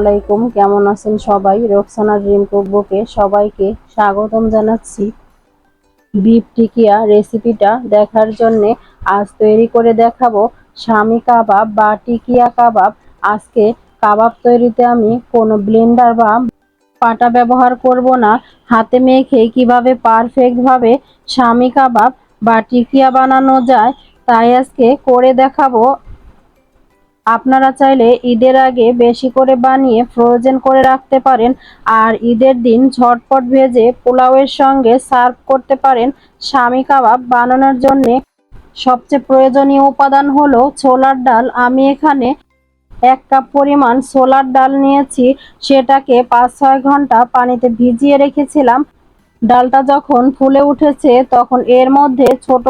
আলাইকুম, কেমন আছেন সবাই? রোকসানা ড্রিম কুকবুকে সবাইকে স্বাগতম জানাচ্ছি। বিপ টিকিয়া রেসিপিটা দেখার জন্য আজ তৈরি করে দেখাবো স্বামী কাবাব বা টিকিয়া কাবাব। আজকে কাবাব তৈরিতে আমি কোনো ব্লেন্ডার বা পাটা ব্যবহার করব না। হাতে মেখে কীভাবে পারফেক্টভাবে স্বামী কাবাব বা টিকিয়া বানানো যায়, তাই আজকে করে দেখাবো। আপনারা চাইলে ঈদের আগে বেশি করে বানিয়ে ফ্রোজেন করে রাখতে পারেন আর ঈদের দিন ঝটপট ভেজে পোলাওয়ের সঙ্গে সার্ভ করতে পারেন স্বামী কাবাব বানানোর জন্য। সবচেয়ে প্রয়োজনীয় উপাদান হলো ছোলার ডাল। আমি এখানে এক কাপ পরিমাণ ছোলার ডাল নিয়েছি। সেটাকে পাঁচ ছয় ঘণ্টা পানিতে ভিজিয়ে রেখেছিলাম। ডালটা যখন ফুলে উঠেছে তখন এর মধ্যে ছোট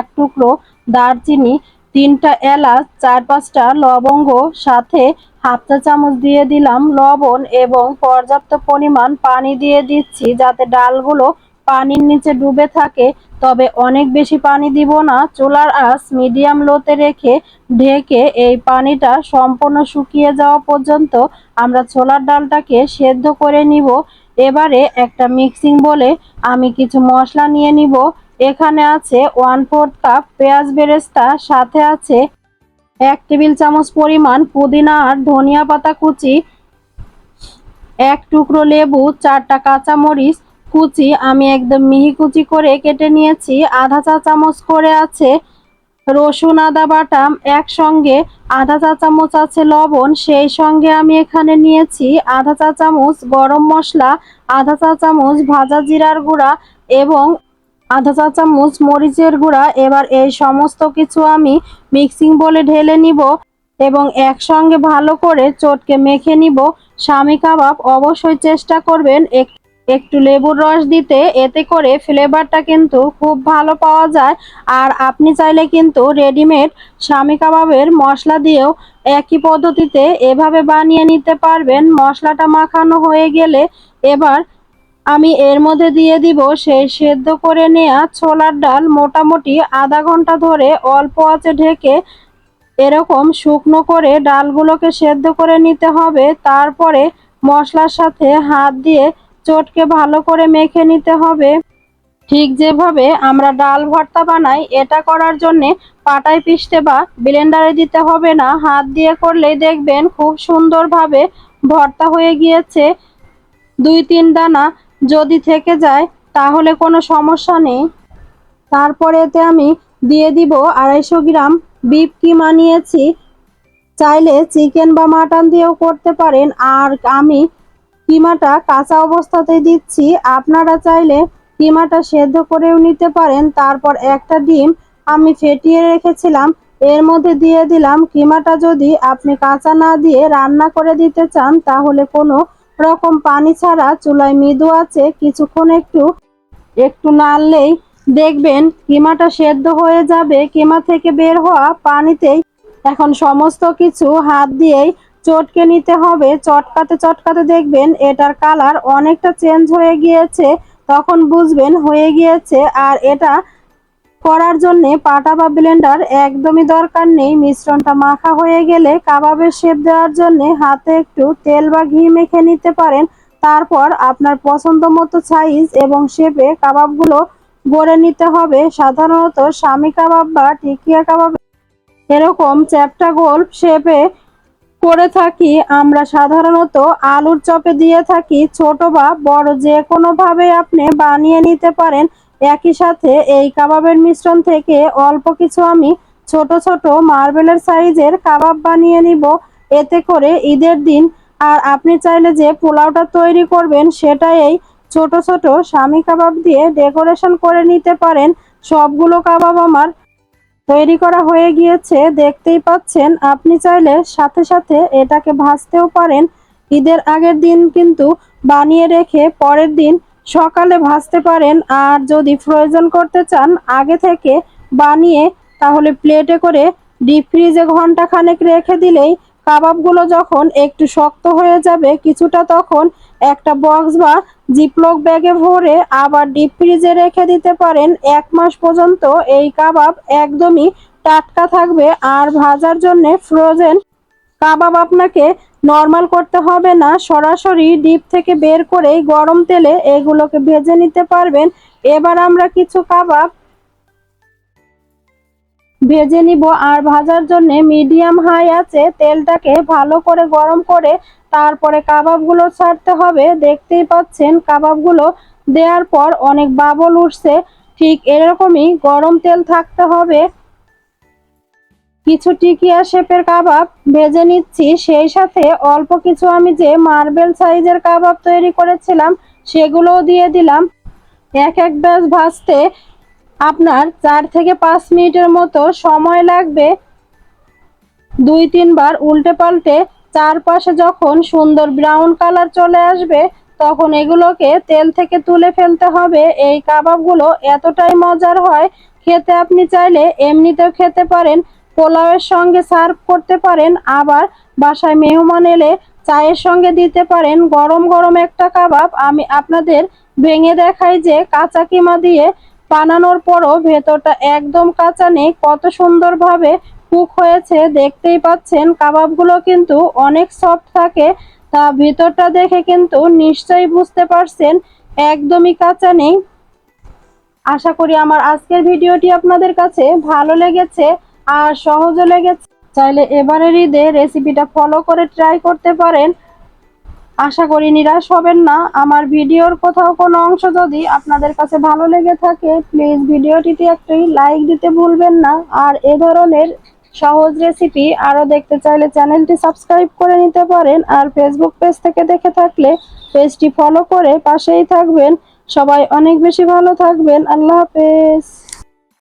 এক টুকরো দারচিনি তিনটা এলাচ, চার পাঁচটা লবঙ্গ, সাথে হাফ চা চামচ দিয়ে দিলাম লবণ এবং পর্যাপ্ত পরিমাণ পানি দিয়ে দিচ্ছি যাতে ডালগুলো পানির নিচে ডুবে থাকে। তবে অনেক বেশি পানি দিব না। চুলার আঁচ মিডিয়াম লোতে রেখে ঢেকে এই পানিটা সম্পূর্ণ শুকিয়ে যাওয়া পর্যন্ত আমরা ছোলার ডালটাকে সেদ্ধ করে নিব। এবারে একটা মিক্সিং বলে আমি কিছু মশলা নিয়ে নিব। এখানে আছে ওয়ান ফোর্থ কাপ পেঁয়াজ বেরেস্তা, সাথে আছে এক টেবিল চামচ পরিমাণ পুদিনা আর ধনিয়া পাতা কুচি, এক টুকরো লেবু, চারটা কাঁচা মরিচ কুচি, আমি একদম মিহি কুচি করে কেটে নিয়েছি। আধা চা চামচ করে আছে রসুন, আদা, বাটাম, একসঙ্গে আধা চা চামচ আছে লবণ, সেই সঙ্গে আমি এখানে নিয়েছি আধা চা চামচ গরম মশলা, আধা চা চামচ ভাজা জিরার গুঁড়া এবং আধা চা চামচ মরিচের গুঁড়া, এবার এই সমস্ত কিছু আমি মিক্সিং বলে ঢেলে নিব এবং একসঙ্গে ভালো করে চটকে মেখে নিব। স্বামী কাবাব অবশ্যই চেষ্টা করবেন একটু লেবুর রস দিতে, এতে করে ফ্লেভারটা কিন্তু খুব ভালো পাওয়া যায়। আর আপনি চাইলে কিন্তু রেডিমেড স্বামী কাবাবের মশলা দিয়েও একই পদ্ধতিতে এভাবে বানিয়ে নিতে পারবেন। মশলাটা মাখানো হয়ে গেলে এবার আমি এর মধ্যে দিয়ে দিব সেই সেদ্ধ করে নেওয়া ছোলার ডাল মোটামুটি আধা ঘণ্টা ধরে অল্প আঁচে ঢেকে এরকম শুকনো করে ডালগুলোকে সেদ্ধ করে নিতে হবে। তারপরে মশলার সাথে হাত দিয়ে চটকে ভালো করে মেখে নিতে হবে। ঠিক যেভাবে আমরা ডাল ভর্তা বানাই, এটা করার জন্যে পাটায় পিষতে বা ব্লেন্ডারে দিতে হবে না। হাত দিয়ে করলেই দেখবেন খুব সুন্দরভাবে ভর্তা হয়ে গিয়েছে। দুই তিন দানা যদি থেকে যায়, তাহলে কোনো সমস্যা নেই। তারপরে এতে আমি দিয়ে দিব আড়াইশো গ্রাম বিপ কিমা নিয়েছি চাইলে চিকেন বা মাটন দিয়েও করতে পারেন। আর আমি কিমাটা কাঁচা অবস্থাতেই দিচ্ছি। আপনারা চাইলে কিমাটা সেদ্ধ করেও নিতে পারেন। তারপর একটা ডিম আমি ফেটিয়ে রেখেছিলাম। এর মধ্যে দিয়ে দিলাম। কিমাটা যদি আপনি কাঁচা না দিয়ে রান্না করে দিতে চান, তাহলে কোনো রকম পানি ছাড়া চুলায় মৃদু আছে, কিছুক্ষণ একটু একটু নাড়লেই দেখবেন কিমাটা সেদ্ধ হয়ে যাবে। কিমা থেকে বের হওয়া পানিতেই এখন সমস্ত কিছু হাত দিয়েই চটকে নিতে হবে। চটকাতে চটকাতে দেখবেন এটার কালার অনেকটা চেঞ্জ হয়ে গিয়েছে, তখন বুঝবেন হয়ে গিয়েছে, আর এটা করার জন্যে পাটা বা ব্লেন্ডার একদমই দরকার নেই। মিশ্রণটা মাখা হয়ে গেলে কাবাবের শেপ দেওয়ার জন্য হাতে একটু তেল বা ঘি মেখে নিতে পারেন। তারপর আপনার পছন্দ মতো সাইজ এবং শেপে কাবাবগুলো গড়ে নিতে হবে। সাধারণত স্বামী কাবাব বা টিকিয়া কাবাব এরকম চ্যাপটা গোল শেপে করে থাকি। আমরা সাধারণত আলুর চপে দিয়ে থাকি। ছোট বা বড় যে কোনোভাবে আপনি বানিয়ে নিতে পারেন। একই সাথে এই কাবাবের মিশ্রণ থেকে অল্প কিছু আমি ছোট ছোট মার্বেলের সাইজের কাবাব বানিয়ে নিব। এতে করে ঈদের দিন আর আপনি চাইলে যে পোলাওটা তৈরি করবেন সেটা এই ছোট ছোট স্বামী কাবাব দিয়ে ডেকোরেশন করে নিতে পারেন। সবগুলো কাবাব আমার তৈরি করা হয়ে গিয়েছে, দেখতেই পাচ্ছেন। আপনি চাইলে সাথে সাথে এটাকে ভাজতেও পারেন। ঈদের আগের দিন কিন্তু বানিয়ে রেখে পরের দিন সকালে ভাজতে পারেন আর যদি ফ্রোজেন করতে চান, আগে থেকে বানিয়ে তাহলে প্লেটে করে ডিপ ফ্রিজে ঘণ্টা খানেক রেখে দিলেই কাবাবগুলো যখন একটু শক্ত হয়ে যাবে, কিছুটা তখন একটা বক্স বা জিপলক ব্যাগে ভরে আবার ডিপ ফ্রিজে রেখে দিতে পারেন। এক মাস পর্যন্ত এই কাবাব একদমই টাটকা থাকবে আর ভাজার জন্য ফ্রোজেন কাবাব আপনাকে নর্মাল করতে হবে না, সরাসরি ডিপ থেকে বের করেই গরম তেলে এগুলোকে ভেজে নিতে পারবেন। এবার আমরা কিছু কাবাব ভেজে নিব আর ভাজার জন্য মিডিয়াম হাই আছে, তেলটাকে ভালো করে গরম করে তারপরে কাবাবগুলো ছাড়তে হবে। দেখতেই পাচ্ছেন কাবাবগুলো দেওয়ার পর অনেক বাবল উঠছে, ঠিক এরকমই গরম তেল থাকতে হবে। কিছু টিকিয়া শেপের কাবাব ভেজে নিচ্ছি, সেই সাথে অল্প কিছু আমি যে মার্বেল সাইজের কাবাব তৈরি করেছিলাম, সেগুলোও দিয়ে দিলাম। এক এক ব্যাচ ভাজতে আপনার চার থেকে পাঁচ মিনিটের মতো সময় লাগবে। দুই তিনবার উল্টে পাল্টে চারপাশে যখন সুন্দর ব্রাউন কালার চলে আসবে, তখন এগুলোকে তেল থেকে তুলে ফেলতে হবে। এই কাবাবগুলো এতটাই মজার হয়, খেতে আপনি চাইলে এমনিতেও খেতে পারেন। পোলাওয়ের সঙ্গে সার্ভ করতে পারেন, আবার বাসায় মেহমান এলে চায়ের সঙ্গে দিতে পারেন। গরম গরম একটা কাবাব। আমি আপনাদের ভেঙে দেখাই যে কাঁচা কিমা দিয়ে বানানোর পরও ভেতরটা একদম কাঁচা নেই। কত সুন্দরভাবে কুক হয়েছে, দেখতেই পাচ্ছেন। কাবাবগুলো কিন্তু অনেক সফট থাকে। তা ভিতরটা দেখে কিন্তু নিশ্চয়ই বুঝতে পারছেন, একদমই কাঁচা নেই। আশা করি আমার আজকের ভিডিওটি আপনাদের কাছে ভালো লেগেছে। আর সহজও লেগেছে। চাইলে এবারের ঈদে রেসিপিটা ফলো করে ট্রাই করতে পারেন। আশা করি নিরাশ হবেন না। আমার ভিডিওর কোথাও কোনো অংশ যদি আপনাদের কাছে ভালো লেগে থাকে প্লিজ ভিডিওটিতে একটি লাইক দিতে ভুলবেন না। আর এ ধরনের সহজ রেসিপি আরও দেখতে চাইলে চ্যানেলটি সাবস্ক্রাইব করে নিতে পারেন। আর ফেসবুক পেজ থেকে দেখে থাকলে পেজটি ফলো করে পাশেই থাকবেন। সবাই অনেক বেশি ভালো থাকবেন। আল্লাহ হাফেজ।